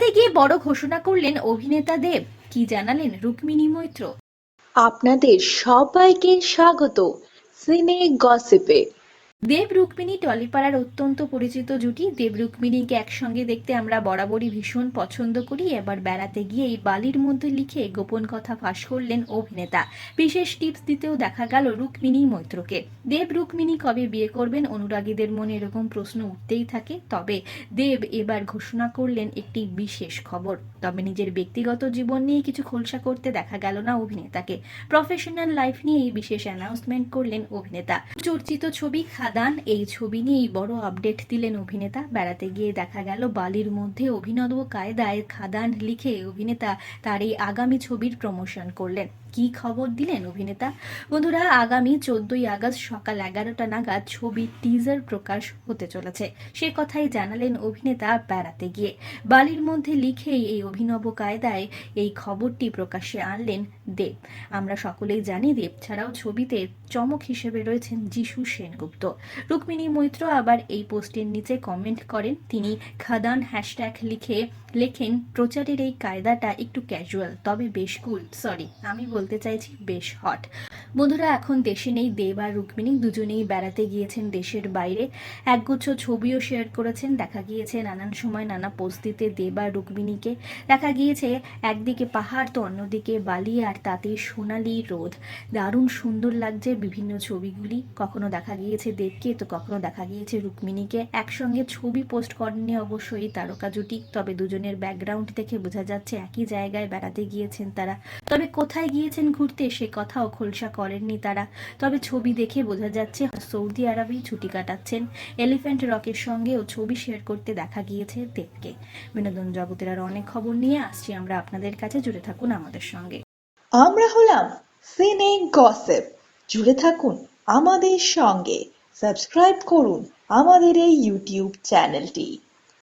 বেড়াতে গিয়ে বড় ঘোষণা করলেন অভিনেতা দেব। কি জানালেন রুক্মিণী মৈত্র? আপনাদের সবাইকে স্বাগত। সিনে গসিপে। দেব রুক্মিণী টলিপাড়ার অত্যন্ত পরিচিত জুটি। দেব রুক্মিণীকে একসঙ্গে দেখতে আমরা বরাবরই ভীষণ পছন্দ করি। এবার বেড়াতে গিয়ে এই বালির মধ্যে লিখে গোপন কথা ফাঁস করলেন অভিনেতা। বিশেষ টিপস দিতেও দেখা গেল রুক্মিণী মৈত্রকে। দেব রুক্মিণী কবে বিয়ে করবেন অনুরাগীদের মনে এরকম প্রশ্ন উঠতেই থাকে। তবে দেব এবার ঘোষণা করলেন একটি বিশেষ খবর। তবে নিজের ব্যক্তিগত জীবন নিয়ে কিছু খোলসা করতে দেখা গেল না অভিনেতাকে। প্রফেশনাল লাইফ নিয়ে এই বিশেষ অ্যানাউন্সমেন্ট করলেন অভিনেতা। চর্চিত ছবি খাদান এই ছবি নিয়েই বড় আপডেট দিলেন অভিনেতা। বেড়াতে গিয়ে দেখা গেল, বালির মধ্যে অভিনব কায়দায় খাদান লিখে অভিনেতা তার এই আগামী ছবির প্রমোশন করলেন। কি খবর দিলেন অভিনেতা? বন্ধুরা, আগামী চোদ্দই আগস্ট সকাল এগারোটা নাগাদ ছবির টিজার প্রকাশ হতে চলেছে। সে কথাই জানালেন অভিনেতা বেড়াতে গিয়ে। বালির মধ্যে লিখেই এই অভিনব কায়দায় এই খবরটি প্রকাশ্যে আনলেন দেব। আমরা সকলেই জানি, দেব ছাড়াও ছবিতে চমক হিসেবে রয়েছেন যিশু সেনগুপ্ত। রুক্মিণী মৈত্র আবার এই পোস্টের নিচে কমেন্ট করেন। তিনি খাদান হ্যাশট্যাগ লিখে লেখেন, প্রচারের এই কায়দাটা একটু ক্যাজুয়াল তবে বেশ কুল সরি আমি বলতে চাইছি বেশ হট বন্ধুরা, এখন দেশে নেই দেব আর রুক্মিণী। দুজনেই বেড়াতে গিয়েছেন দেশের বাইরে। একগুচ্ছ ছবিও শেয়ার করেছেন। দেখা গিয়েছে নানান সময় নানা পোস্ট দিতে দেব আর রুক্মিণীকে। দেখা গিয়েছে একদিকে পাহাড় তো অন্যদিকে বালি আর তাতে সোনালি রোদ। দারুণ সুন্দর লাগছে বিভিন্ন ছবিগুলি। কখনো দেখা গিয়েছে দেবকে, তো কখনো দেখা গিয়েছে রুক্মিণীকে। একসঙ্গে ছবি পোস্ট করেননি অবশ্যই তারকা জুটি। তবে দুজনের ব্যাকগ্রাউন্ড দেখে বোঝা যাচ্ছে একই জায়গায় বেড়াতে গিয়েছেন তারা। তবে কোথায় গিয়েছেন ঘুরতে সে কথাও খোলসা করেননি তারা। তবে ছবি দেখে বোঝা যাচ্ছে সৌদি আরবেই ছুটি কাটাচ্ছেন। এলিফ্যান্ট রকের সঙ্গেও ছবি শেয়ার করতে দেখা গিয়েছে দেবকে। বিনোদন জগতের আর অনেক খবর নিয়ে আসছি আমরা। আপনাদের কাছে জুড়ে থাকুন আমাদের সঙ্গে। আমরা হলাম সিনে গসেপ। জুড়ে থাকুন আমাদের সঙ্গে। সাবস্ক্রাইব করুন আমাদের এই ইউটিউব চ্যানেলটি।